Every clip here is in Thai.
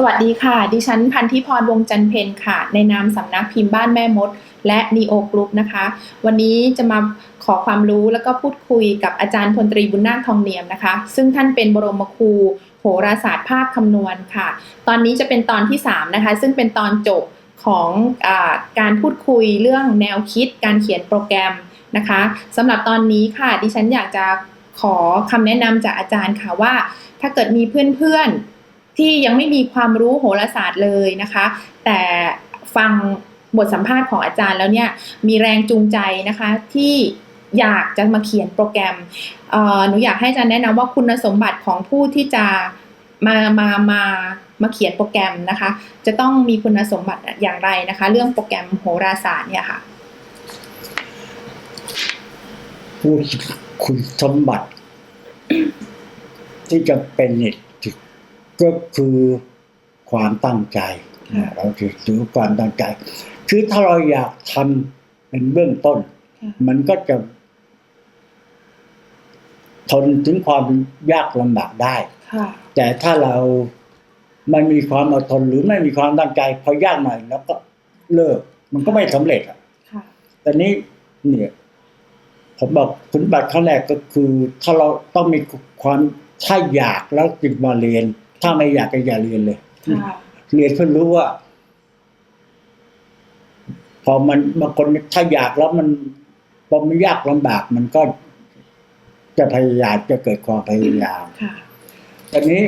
สวัสดีค่ะ ดิฉันพันธิพรวงจันเพนค่ะ ในนามสำนักพิมพ์บ้านแม่มด และนีโอกรุ๊ปนะคะ วันนี้จะมาขอความรู้แล้วก็พูดคุยกับอาจารย์พลตรีบุญนาคทองเนียมนะคะ ซึ่งท่านเป็นบรมครูโหราศาสตร์ภาคคำนวณค่ะ ตอนนี้จะเป็นตอนที่ 3 นะคะ ซึ่งเป็นตอนจบของอการพูดคุยเรื่องแนวคิดการเขียนโปรแกรมนะคะสำหรับตอนนี้ค่ะ ดิฉันอยากจะขอคำแนะนำจากอาจารย์ค่ะว่า ถ้าเกิดมีเพื่อนๆ ที่ยังไม่มีความรู้โหราศาสตร์เลยนะคะ แต่ฟังบทสัมภาษณ์ของอาจารย์แล้วเนี่ยมีแรงจูงใจนะคะที่อยากจะมาเขียนโปรแกรมเออหนูอยากให้อาจารย์แนะนำว่าคุณสมบัติของผู้ที่จะมามามามาเขียนโปรแกรมนะคะ จะต้องมีคุณสมบัติอย่างไรนะคะ เรื่องโปรแกรมโหราศาสตร์เนี่ยค่ะผู้คุณสมบัติ ที่จะเป็นเนี่ย ก็คือความตั้งใจนะเราถือถือความตั้งใจ คือถ้าเราอยากทำเป็นเบื้องต้นค่ะมันก็จะทนถึงความยากลำบากได้ค่ะแต่ถ้าเราไม่มีความอดทนหรือไม่มีความตั้งใจพอยากหน่อยแล้วก็เลิก มันก็ไม่สำเร็จอะค่ะแต่นี้เนี่ยผมบอกคุณบัตรขั้นแรกก็คือ ถ้าเราต้องมีความถ้าอยากแล้วจึงมาเรียน ถ้าไม่อยากก็อย่าเรียนเลยค่ะเรียนเพื่อรู้ว่า พอมันบางคนถ้าอยากแล้วมันพอมันยากลำบากมันก็จะพยายามจะเกิดความพยายามค่ะตอนนี้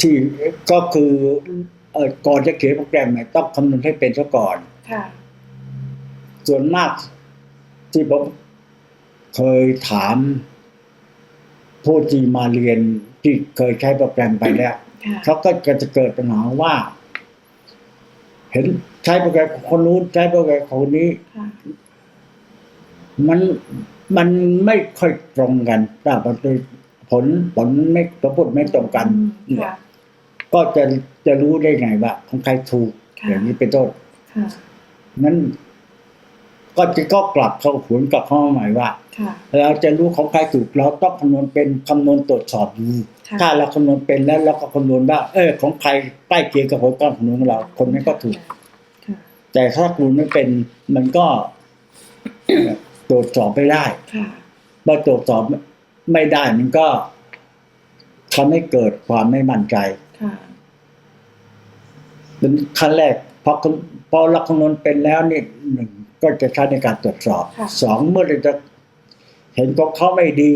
ที่ก็คือเอ่อก่อนจะเขียนโปรแกรมเนี่ยต้องคำนวณให้เป็นซะก่อนค่ะส่วนมากที่ผมเคยถาม ผู้ที่มาเรียนที่เคยใช้โปรแกรมไปแล้วค่ะเขาก็จะเกิดปัญหาว่า เห็นใช้โปรแกรมของคนนู้นใช้โปรแกรมของคนนี้ค่ะมันมันไม่ค่อยตรงกันแต่ผลผลไม่ผลไม่ตรงกันอืมเนี่ยค่ะก็จะจะรู้ได้ไงว่าของใครถูกค่ะอย่างนี้เป็นต้นค่ะนั้น ก็จะก็กลับเข้าหวนกลับเข้ามาใหม่ว่าค่ะเราจะรู้ของใครถูกเราต้องคำนวณเป็นคำนวณตรวจสอบดูค่ะถ้าเราคำนวณเป็นแล้วเราก็คำนวณว่า เออ ของใครใกล้เคียงกับผลการคำนวณของเรา คนนั้นก็ถูกค่ะแต่ถ้าคำนวณไม่เป็นมันก็ตรวจสอบไม่ได้ค่ะเมื่อตรวจสอบไม่ได้มันก็ทำให้เกิดความไม่มั่นใจค่ะเป็นขั้นแรกพอคำพอเราคำนวณเป็นแล้วนี่หนึ่ง ก็จะใช้ในการตรวจสอบค่ะสองเมื่อเราจะเห็นของเขาไม่ดี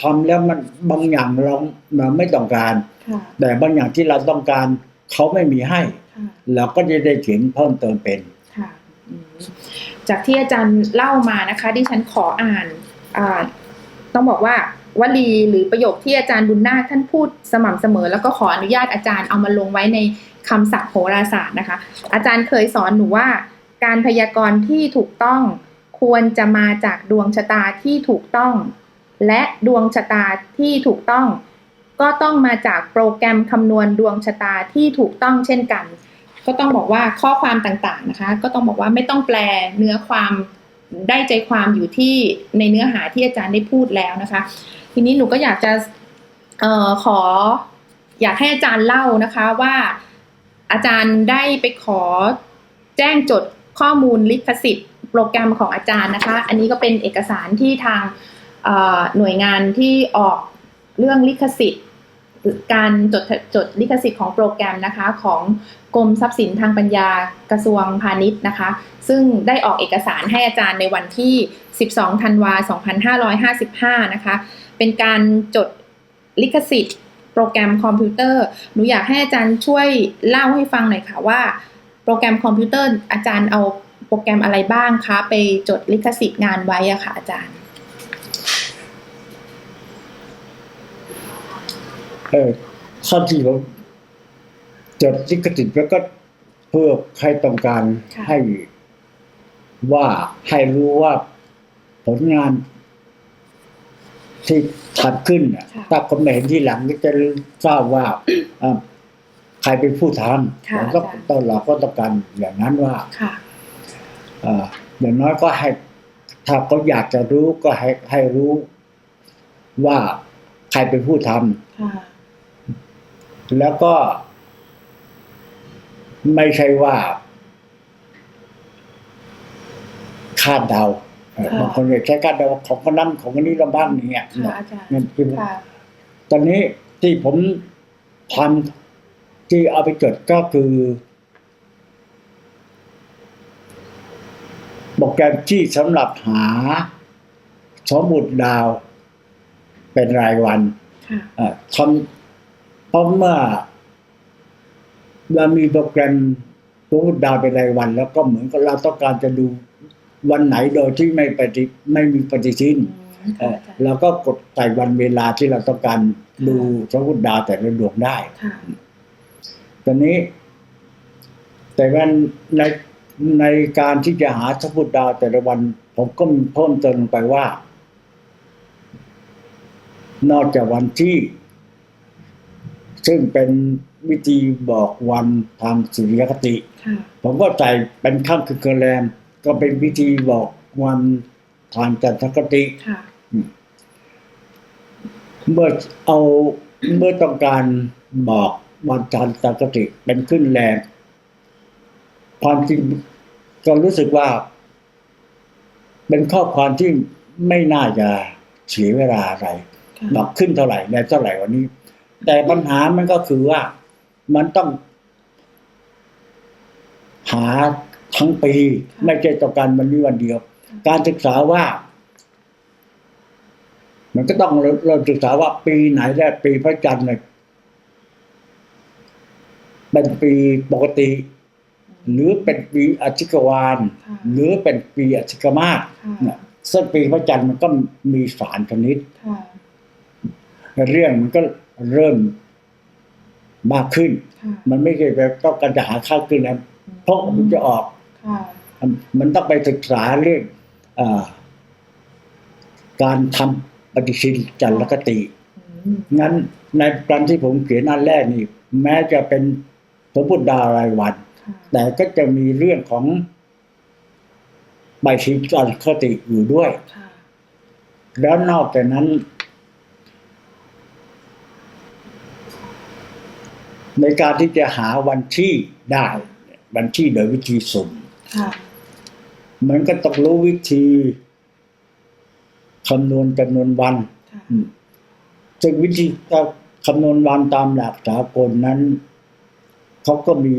ทำแล้วมันบางอย่างเราเราไม่ต้องการค่ะแต่บางอย่างที่เราต้องการเขาไม่มีให้ค่ะเราก็จะได้เขียนเพิ่มเติมเป็นค่ะอืมจากที่อาจารย์เล่ามานะคะดิฉันขออ่านอ่าต้องบอกว่าวลีหรือประโยคที่อาจารย์บุญนาคท่านพูดสม่ำเสมอ แล้วก็ขออนุญาตอาจารย์เอามาลงไว้ในคำศัพท์โหราศาสตร์นะคะ อาจารย์เคยสอนหนูว่า การพยากรณ์ที่ถูกต้องควรจะมาจากดวงชะตาที่ถูกต้อง และดวงชะตาที่ถูกต้อง ก็ต้องมาจากโปรแกรมคำนวณดวงชะตาที่ถูกต้องเช่นกัน ก็ต้องบอกว่าข้อความต่างๆนะคะ ก็ต้องบอกว่าไม่ต้องแปลเนื้อความได้ใจความอยู่ที่ในเนื้อหาที่อาจารย์ได้พูดแล้วนะคะ ทีนี้หนูก็อยากจะออขออยากให้อาจารย์เล่านะคะว่าอาจารย์ได้ไปขอแจ้งจด ข้อมูลลิขสิทธิ์ โปรแกรมของอาจารย์นะคะ อันนี้ก็เป็นเอกสารที่ทางหน่วยงานที่ออกเรื่องลิขสิทธิ์ การจดจดลิขสิทธิ์ของโปรแกรมนะคะของกรมทรัพย์สินทางปัญญากระทรวงพาณิชย์นะคะ ซึ่งได้ออกเอกสารให้อาจารย์ในวันที่ 12 ธันวา 2555 นะคะ เป็นการจดลิขสิทธิ์ โปรแกรมคอมพิวเตอร์ หนูอยากให้อาจารย์ช่วยเล่าให้ฟังหน่อยค่ะว่า โปรแกรมคอมพิวเตอร์อาจารย์เอาโปรแกรมอะไรบ้างคะ ไปจดลิขสิทธิ์งานไว้อะค่ะอาจารย์เออข้อที่ผมจดลิขสิทธิ์แล้วก็เพื่อใครต้องการค่ะให้ว่าให้รู้ว่าผลงานที่ทำขึ้นน่ะค่ะถ้าคนไม่เห็นที่หลังก็จะทราบว่าเอ่อใค รเป็นผู้ทำค่ะเราต้องอาจารย์ต้องเราก็ต้องการอย่างนั้นว่าค่ะเอ่ออย่างน้อยก็ให้ถ้าเขาอยากจะรู้ก็ให้ให้รู้ว่าใครเป็นผู้ทำค่ะแล้วก็ ไม่ใช่ว่าคาดเดาเออค่ะบางคนอยากใช้คาดเดาของคนนั้นของคนนี้เราบ้างอย่างเงี้ยค่ะอาจารย์นั่นคือค่ะตอนนี้ที่ผมทำ ที่เอาไปจดก็คือโปรแกรมที่สำหรับหาสมมุติดาวเป็นรายวันค่ะเอ่อทำเพราะเมื่อเรามีโปรแกรมสมมุติดาวเป็นรายวัน แล้วก็เหมือนกับเราต้องการจะดูวันไหนโดยที่ไม่ปฏิไม่มีปฏิทินอืมเอ่ค่ะออาจารย์เราก็กดใส่วันเวลาที่เราต้องการดูสมมติดาวแต่ละดวงได้ค่ะ ตอนนี้ แต่ว่าในในการที่จะหาสมมติดาวแต่ละวัน ผมก็มีเพิ่มเติมลงไปว่า นอกจากวันที่ ซึ่งเป็นวิธีบอกวันทางสุริยคติค่ะผมก็ใส่เป็นข้ามคืนเกนแรม ก็เป็นวิธีบอกวันทางจันทรคติค่ะเมื่อเอาเมื่อต้องการบอก วันจันทร์ปกติเป็นขึ้นแรง ความจริงก็รู้สึกว่า เป็นข้อความที่ไม่น่าจะเสียเวลาอะไรค่ะบอกขึ้นเท่าไหร่ในเท่าไหร่วันนี้ แต่ปัญหามันก็คือว่ามันต้อง หาทั้งปี ไม่ใช่ต้องการวันนี้วันเดียว การศึกษาว่า มันก็ต้องเราเราศึกษาว่าปีไหนแรกปีพระจันทร์เนี่ย เป็นปีปกติ หรือเป็นปีอาชิกวาลค่ะหรือเป็นปีอาชิกมาศค่ะเนี่ยซึ่งปีพระจันทร์มันก็มีสารชนิดค่ะเรื่องมันก็เริ่มมากขึ้นค่ะมันไม่ใช่แบบต้องการจะหาข้าวขึ้นนะเพราะมันจะออกค่ะมันต้องไปศึกษาเรื่องเออการทำปฏิทินจันทรคติอืมงั้นในการที่ผมเขียนอันแรกนี่ แม้จะเป็นส มมติดาวรายวันค่ะแต่ก็จะมีเรื่องของใบชีจันทรคติอยู่ด้วยค่ะแล้วนอกจากนั้น ในการที่จะหาวันที่ได้ วันที่โดยวิธีสุ่มค่ะมันก็ต้องรู้วิธีคำนวณจำนวนวันค่ะอืมซึ่งวิธีการคำนวณวันตามหลักสากลนั้น เขาก็มี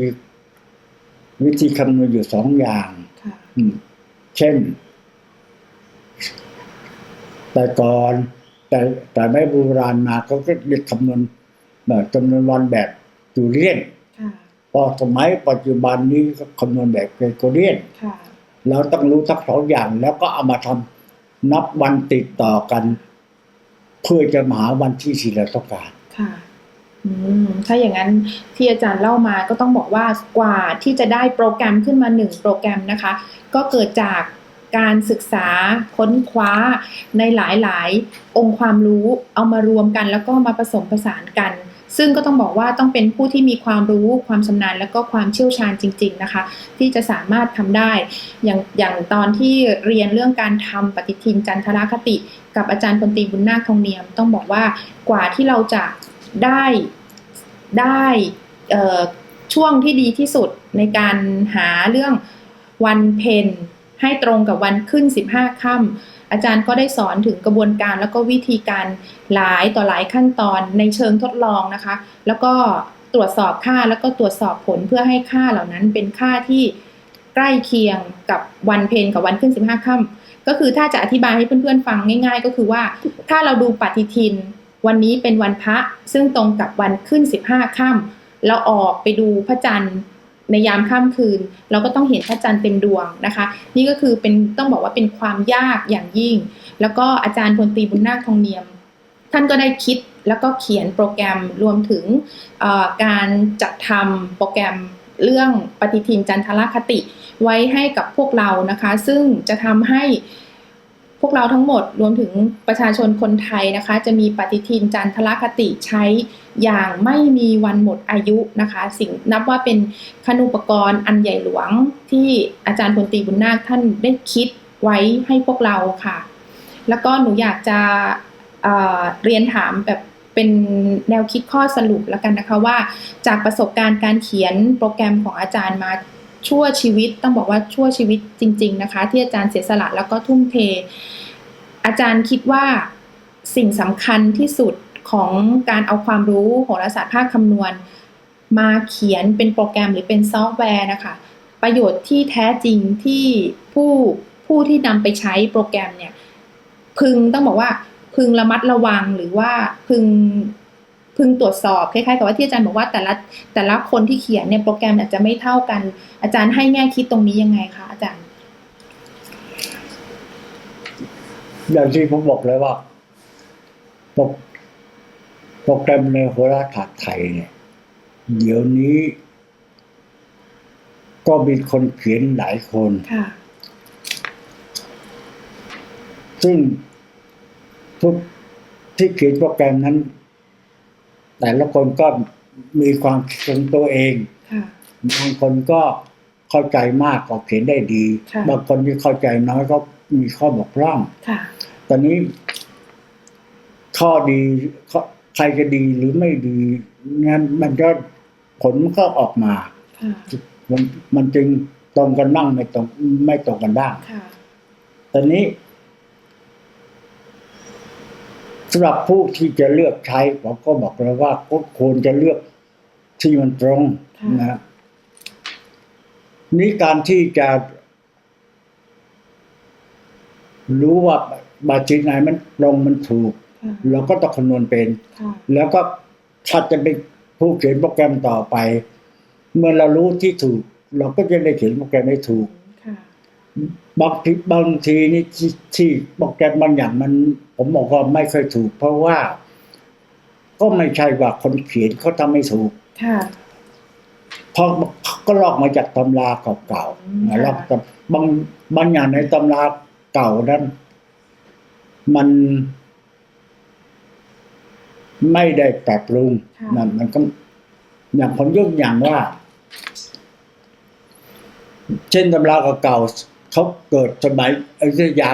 วิธีคำนวณอยู่สองอย่างค่ะอืมเช่น แต่ก่อน แต่แต่ไม่โบราณมาเขาก็เรียกคำนวณแบบจำนวนวันแบบจูเลียนค่ะพอสมัยปัจจุบันนี้ก็คำนวณแบบเกรโกเรียนค่ะเราต้องรู้ทั้งสองอย่างแล้วก็เอามาทำนับวันติดต่อกัน เพื่อจะมาหาวันที่ที่เราต้องการค่ะอืม ถ้าอย่างนั้นที่อาจารย์เล่ามาก็ต้องบอกว่ากว่าที่จะได้โปรแกรมขึ้นมาหนึ่งโปรแกรมนะคะ ก็เกิดจากการศึกษาค้นคว้าในหลายๆ องค์ความรู้เอามารวมกัน แล้วก็มาผสมผสานกัน ซึ่งก็ต้องบอกว่าต้องเป็นผู้ที่มีความรู้ความชำนาญ และก็ความเชี่ยวชาญจริง ๆนะคะ ที่จะสามารถทำได้ อย่างอย่างตอนที่เรียนเรื่องการทำปฏิทินจันทรคติ กับอาจารย์พลตีบุญนาคทองเนียม ต้องบอกว่ากว่าที่เราจะ ได้ได้ช่วงที่ดีที่สุดในการหาเรื่องวันเพ็ญให้ตรงกับวันขึ้น 15ค่ำอาจารย์ก็ได้สอนถึงกระบวนการแล้วก็วิธีการหลายต่อหลายขั้นตอนในเชิงทดลองนะคะ แล้วก็ตรวจสอบค่าแล้วก็ตรวจสอบผลเพื่อให้ค่าเหล่านั้นเป็นค่าที่ใกล้เคียงกับวันเพ็ญกับวันขึ้น 15ค่ำก็คือถ้าจะอธิบายให้เพื่อนๆฟังง่าย ๆ ก็คือว่าถ้าเราดูปฏิทิน วันนี้เป็นวันพระซึ่งตรงกับวันขึ้น 15ค่ำเราออกไปดูพระจันทร์ในยามค่ำคืน เราก็ต้องเห็นพระจันทร์เต็มดวงนะคะ นี่ก็คือเป็นต้องบอกว่าเป็นความยากอย่างยิ่ง แล้วก็อาจารย์พลตรีบุญนาคทองเนียม ท่านก็ได้คิดแล้วก็เขียนโปรแกรมรวมถึงการจัดทำโปรแกรมเรื่องปฏิทินจันทรคติไว้ให้กับพวกเรานะคะ ซึ่งจะทำให้ พวกเราทั้งหมดรวมถึงประชาชนคนไทยนะคะ จะมีปฏิทินจันทรคติใช้อย่างไม่มีวันหมดอายุนะคะ สิ่งนับว่าเป็นคณูปกรณ์อันใหญ่หลวงที่อาจารย์พลตีบุญนาคท่านได้คิดไว้ให้พวกเราค่ะ แล้วก็หนูอยากจะเเรียนถามแบบเป็นแนวคิดข้อสรุปแล้วกันนะคะว่า จากประสบการณ์การเขียนโปรแกรมของอาจารย์มา ชั่วชีวิตต้องบอกว่าชั่วชีวิตจริง ๆ นะคะ ที่อาจารย์เสียสละแล้วก็ทุ่มเท อาจารย์คิดว่าสิ่งสำคัญที่สุดของการเอาความรู้โหราศาสตร์ภาคคำนวณ มาเขียนเป็นโปรแกรมหรือเป็นซอฟต์แวร์นะคะ ประโยชน์ที่แท้จริงที่ผู้ผู้ที่นำไปใช้โปรแกรมเนี่ย พึงต้องบอกว่าพึงระมัดระวังหรือว่าพึง พึงตรวจสอบคล้ายๆกับว่าที่อาจารย์บอกว่าแต่ละแต่ละคนที่เขียนเนี่ยโปรแกรมอาจจะไม่เท่ากัน อาจารย์ให้แง่คิดตรงนี้ยังไงคะอาจารย์ อย่างที่ผมบอกเลยว่าโปรโปรแกรมในโหราศาสตร์ไทยเนี่ยเดี๋ยวนี้ ก็มีคนเขียนหลายคนค่ะซึ่งทุกที่เขียนโปรแกรมนั้น แต่ละคนก็มีความคิดของตัวเองค่ะบางคนก็เข้าใจมากก็เขียนได้ดีค่ะบางคนที่เข้าใจน้อยก็มีข้อบกพร่องค่ะตอนนี้ ข้อดีข้อใครจะดีหรือไม่ดีงั้นมันก็ผลมันก็ออกมาค่ะมันมันจึงตรงกันบ้างไม่ตรงไม่ตรงกันบ้างค่ะตอนนี้ สำหรับผู้ที่จะเลือกใช้ผมก็บอกแล้วว่าก็ควรจะเลือกที่มันตรงค่ะนะนี่การที่จะ รู้ว่าบัตรไหนมันตรงมันถูกค่ะเราก็ต้องคำนวณเป็นค่ะแล้วก็ถ้าจะเป็นผู้เขียนโปรแกรมต่อไป เมื่อเรารู้ที่ถูก เราก็จะได้เขียนโปรแกรมให้ถูกค่ะ บางทีบางทีนี่ที่ที่โปรแกรมบางอย่างมัน ผมบอกว่าไม่เคอยถูก เพราะว่า ก็ไม่ใช่ว่าคนเขียนเขาทำไม่ถูกค่ะเพราะเขาก็ลอกมาจากตำราเก่าอืมๆนะลอกค่ะจากบางบางอย่างในตำราเก่านั้น มัน ไม่ได้ปรับปรุงค่ะนั่นมันก็อย่างผมยกอย่างว่า เช่นตำราเก่าๆ เขาเกิดสมัยอยุธยา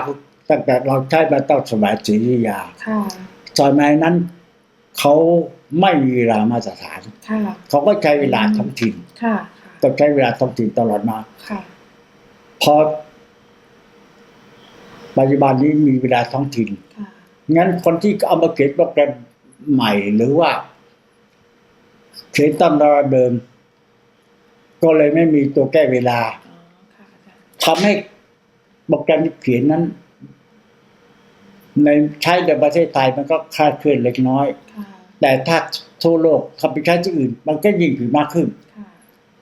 ตั้งแต่เราใช้มาตั้งสมัยศรีอยุธยาค่ะสมัยนั้นเขาไม่มีเวลามาตรฐานค่ะเขาก็ใช้เวลาท้องถิ่นค่ะก็ใช้เวลาท้องถิ่นตลอดมาค่ะพอปัจจุบันนี้มีเวลาท้องถิ่นค่ะงั้นคนที่เอามาเขียนโปรแกรมใหม่หรือว่าเขียนตำราเดิม ก็เลยไม่มีตัวแก้เวลาอ๋อค่ะ อาจารย์ทำให้โปรแกรมที่เขียนนั้น ในใช้ในประเทศไทยมันก็คลาดเคลื่อนเล็กน้อยค่ะแต่ถ้าทั่วโลกทำไปใช้ที่อื่น มันก็ยิ่งถึงมากขึ้นค่ะ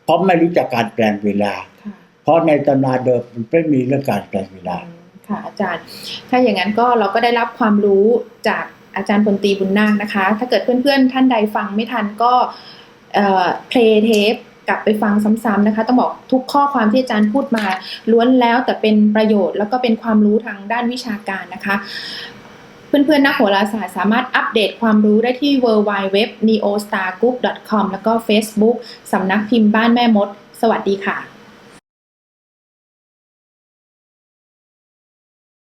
เพราะไม่รู้จักการแปลงเวลาค่ะเพราะในตำราเดิมมันไม่มีเรื่องการแปลงเวลาอืมค่ะ อาจารย์ ถ้าอย่างนั้นก็เราก็ได้รับความรู้จากอาจารย์พลตรีบุญนาคนะคะ ถ้าเกิดเพื่อนๆท่านใดฟังไม่ทันก็เอ่อเพลย์เทป กลับไปฟังซ้ำๆนะคะ ต้องบอกทุกข้อความที่อาจารย์พูดมาล้วนแล้วแต่เป็นประโยชน์แล้วก็เป็นความรู้ทางด้านวิชาการนะคะ เพื่อนๆนักโหราศาสตร์สามารถอัปเดตความรู้ได้ที่ w w w n e o s t a r g r o u p c o m แล้วก็ Facebook สำนักพิมพ์บ้านแม่มด สวัสดีค่ะ